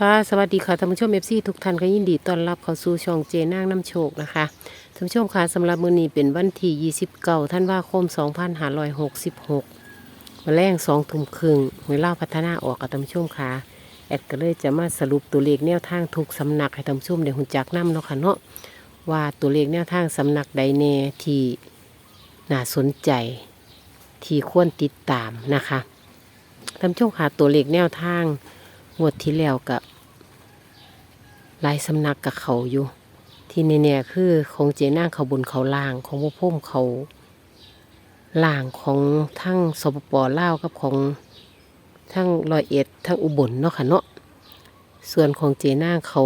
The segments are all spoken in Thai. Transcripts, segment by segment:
ค่ะสวัสดีค่ะท่านผู้ชมเอฟซีทุกท่านก็ยินดีต้อนรับเข้าสู่ช่องเจนางน้ำโชคนะคะท่านผู้ชมค่ะสำหรับมื้อนี้เป็นวันที่29ท่านว่าคม 2566วันแรง2ทุ่มครึ่งเวลาพัฒนาออกกับท่านผู้ชมค่ะแอดก็เลยจะมาสรุปตัวเลขแนวทางทุกสำนักให้ท่านผู้ชมได้หุ่นจักน้ำเนาะค่ะเนาะว่าตัวเลขแนวทางสำนักใดแน่ที่น่าสนใจ ที่ควรติดตามนะคะท่านผู้ชมค่ะตัวเลขแนวทาง งวดที่แล้วกับลายสำนักกับเขาอยู่ ที่แน่ๆคือของเจนางเขาบนเขาล่างของพวกพุ่มเขาล่างของทั้งสปปลาวกับของทั้งรอยเอ็ดทั้งอุบลเนาะค่ะเนาะส่วนของเจนางเขา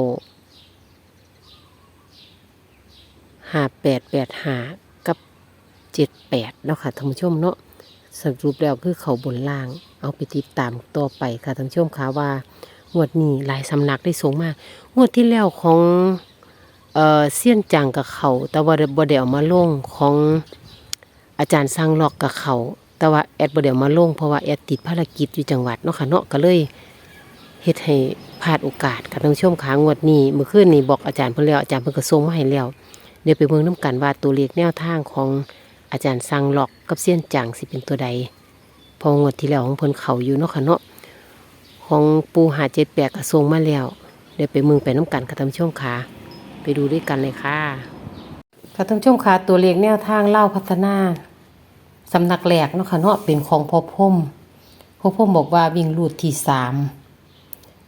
หาแปดแปดหากับเจ็ดแปดเนาะค่ะท่านผู้ชมเนาะสรุปแล้วคือเขาบนล่าง เอาไปติดตามต่อไปค่ะท่านผู้ชมค่ะว่างวดนี้หลายสำนักได้สูงมากงวดที่แล้วของเอ่อเซียนจังกับเขาแต่ว่าบ่ได้เอามาลงของอาจารย์สร้างล็อกกับเขาแต่ว่าแอดบ่ได้เอามาลงเพราะว่าแอดติดภารกิจอยู่จังหวัดเนาะค่ะเนาะก็เลยเฮ็ดให้พลาดโอกาสค่ะท่านผู้ชมค่ะงวดนี้เมื่อคืนนี้บอกอาจารย์เพิ่นแล้วอาจารย์เพิ่นก็ส่งมาให้แล้วเดี๋ยวไปเบิ่งนํกันว่าตัวเลขแนวทางของอาจารย์สร้างล็อกกับเซียนจังสิเป็นตัวใด พองวดที่แล้วของเพิ่นเขาอยู่เนาะค่ะเนาะของปูหาเจ็ดแปดกระทรงมาแล้ว เดี๋ยวไปมืองไปน้ำกันค่ะท่านผู้ชมค่ะไปดูด้วยกันเลยค่ะค่ะท่านผู้ชมค่ะตัวเลขแนวทางเล่าพัฒนาสำนักแหลกเนาะค่ะเนาะเป็นของพ่อพมพ่อพมบอกว่าวิ่งรูดที่สาม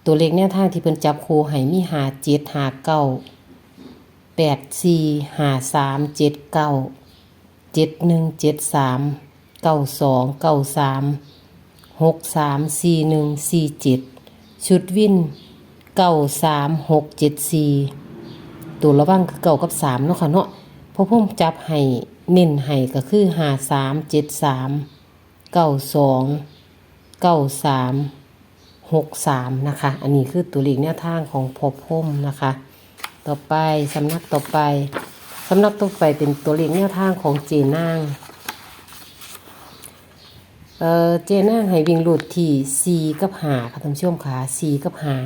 ตัวเลขแนวทางที่เพิ่นจับคูให้มีหาเจ็ดหาเก้าแปดสี่หาสามเจ็ดเก้าเจ็ดหนึ่งเจ็ดสาม เก้าสองเก้าสามหกสามสี่หนึ่งสี่เจ็ดชุดวินเก้าสามหกเจ็ดสี่ตัวระว่างคือเก้ากับสามเนาะค่ะเนาะพราะผมจับให้เน้นให้ก็คือหาสามเจ็ดสามเก้าสองเก้าสามหกสามนะคะ อันนี้คือตัวเลขแนวทางของพอพุ่มนะคะ ต่อไปสำนักต่อไปสำนักต่อไปเป็นตัวเลขแนวทางของเจนาง เอ่อเจน่างให้วิ่งรูดที่สี่กับหาค่ะท่านผู้ชมค่ะสี่กับหา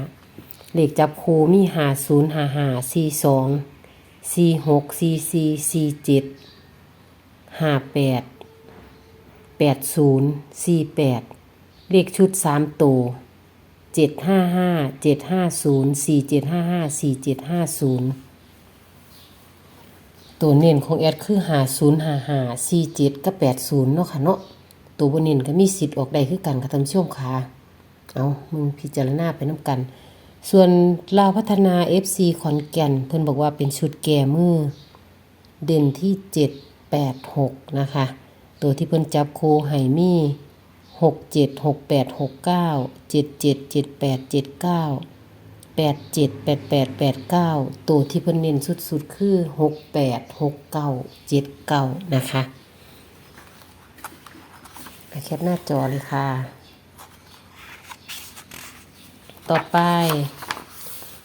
เลขจับคูมีหาศูนย์หาหาสี่สองสี่หกสี่สี่สี่เจ็ดหาแปดแปดศูนย์สี่แปดเลขชุดสามตัวเจ็ดห้าห้าเจ็ดห้าศูนย์สี่เจ็ดห้าห้าสี่เจ็ดห้าศูนย์ตัวเน้นของแอดคือหาศูนย์หาหาสี่เจ็ดกับแปดศูนย์เนาะค่ะเนาะ ตัวบนเนินก็มีสิทธิ์ออกได้คือกันค่ะท่านผู้ชมค่ะเอามึงพิจารณาไปน้ำกัน ส่วนลาวพัฒนา FC ขอนแก่น เพิ่นบอกว่าเป็นชุดแก่มือ เด่นที่ 7 8 6 นะคะ ตัวที่เพิ่นจับโคไห่มี6 7 6 8 6 9 7 7 7 8 7 9 8 7 8 8 8 9 ตัวที่เพิ่นเน้นสุดๆคือ 6 8 6 9 7 9 นะคะ แคปหน้าจอเลยค่ะ ต่อไป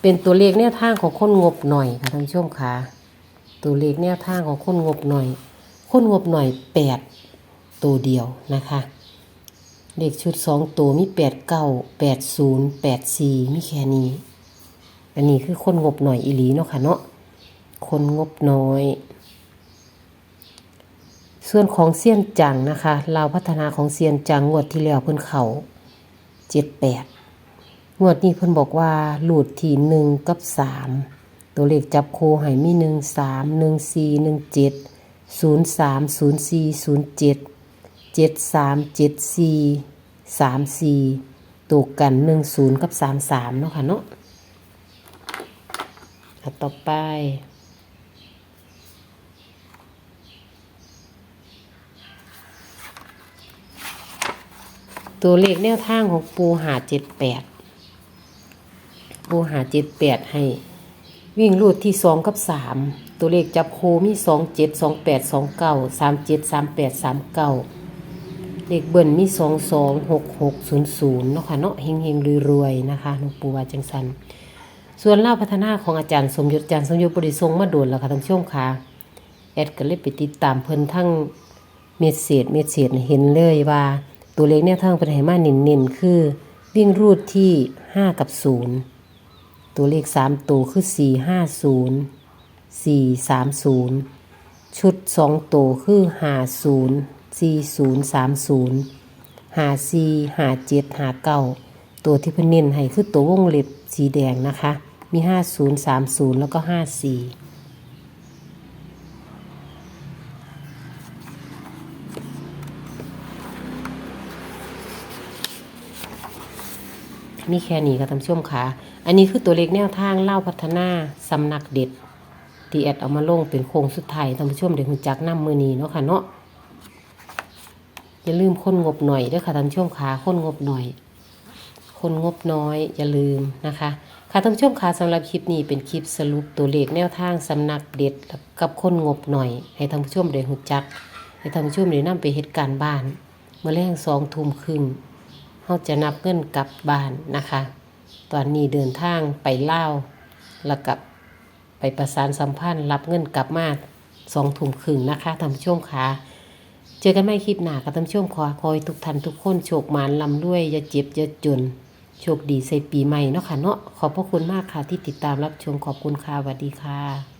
เป็นตัวเลขแนวทางของคนงบหน่อยค่ะท่านผู้ชมค่ะ ตัวเลขแนวทางของคนงบหน่อย คนงบหน่อยแปดตัวเดียวนะคะเลขชุดสองตัวมีแปดเก้าแปดศูนย์แปดสี่มีแค่นี้ อันนี้คือคนงบหน่อยอีหลีเนาะค่ะเนาะคนงบน้อย ส่วนของเซียนจังนะคะเราพัฒนาของเซียนจังงวดที่แล้วเพิ่นเขาเจ็ดแปดงวดนี้เพิ่นบอกว่าหลุดที่หนึ่งกับสามตัวเลขจับโคให้มีหนึ่งสามหนึ่งสี่หนึ่งเจ็ดศูนย์สามศูนย์สี่ศูนย์เจ็ดเจ็ดสามเจ็ดสี่สามสี่ตัวกันหนึ่งศูนย์กับสามสามเนาะค่ะเนาะต่อไป ตัวเลขแนวทางของปูหาเจ็ดแปดปูหาเจ็ดแปดให้ วิ่งรูดที่สองกับสามตัวเลขจับโคมีสองเจ็ดสองแปดสองเก้าสามเจ็ดสามแปดสามเก้าเลขเบิ้ลมีสองสองหกหกศูนย์ศูนย์เนาะค่ะเนาะเฮงเฮงรวยรวยนะคะหลวงปูวาจังสันส่วนเล่าพัฒนาของอาจารย์สมยศอาจารย์สมยศบริทรงมาโดนแล้วค่ะท่านผู้ชมค่ะแอดก็เลยไปติดตามเพิ่นทั้งเม็ดเศษเม็ดเศษเห็นเลยว่า ตัวเลขแนวทางเป็นไหมาเน้นๆ คือวิ่งรูดที่ 5 กับ 0 ตัวเลข 3 ตัวคือ 4 5 0 4 3 0 ชุด 2 ตัวคือ5 0 4 0 3 0 5 4 5 7 5 9 ตัวที่เพิ่นเน้นให้คือตัววงเล็บสีแดงนะคะ มี 50 30 แล้วก็ 54 มีแค่นี้ค่ะท่านผู้ชมค่ะ อันนี้คือตัวเลขแนวทางเล่าพัฒนาสำนักเด็ดที่แอดเอามาลงเป็นโค้งสุดท้ายท่านผู้ชมเดี๋ยวคุณจักน้ำมือนีเนาะค่ะเนาะอย่าลืมคนงบหน่อยด้วยค่ะท่านผู้ชมค่ะคนงบหน่อยคนงบน้อยอย่าลืมนะคะ ค่ะท่านผู้ชมค่ะสำหรับคลิปนี้เป็นคลิปสรุปตัวเลขแนวทางสำนักเด็ดกับคนงบหน่อย ให้ท่านผู้ชมได้หูจัก ให้ท่านผู้ชมได้นำไปเหตุการณ์บ้าน เมื่อแรงสองทุ่มครึ่ง เขาจะนับเงินกลับบ้านนะคะ ตอนนี้เดินทางไปเล่าแล้วกับไปประสานสัมพันธ์ รับเงินกลับมาสองถุงครึ่งนะคะท่านผู้ชมค่ะเจอกันไม่คลิปหน้ากับท่านผู้ชมขอคอยทุกท่านทุกคนโชคมานลำด้วยอย่าเจ็บอย่าจนโชคดีใส่ปีใหม่เนาะค่ะเนาะขอบพระคุณมากค่ะที่ติดตามรับชมขอบคุณค่ะสวัสดีค่ะ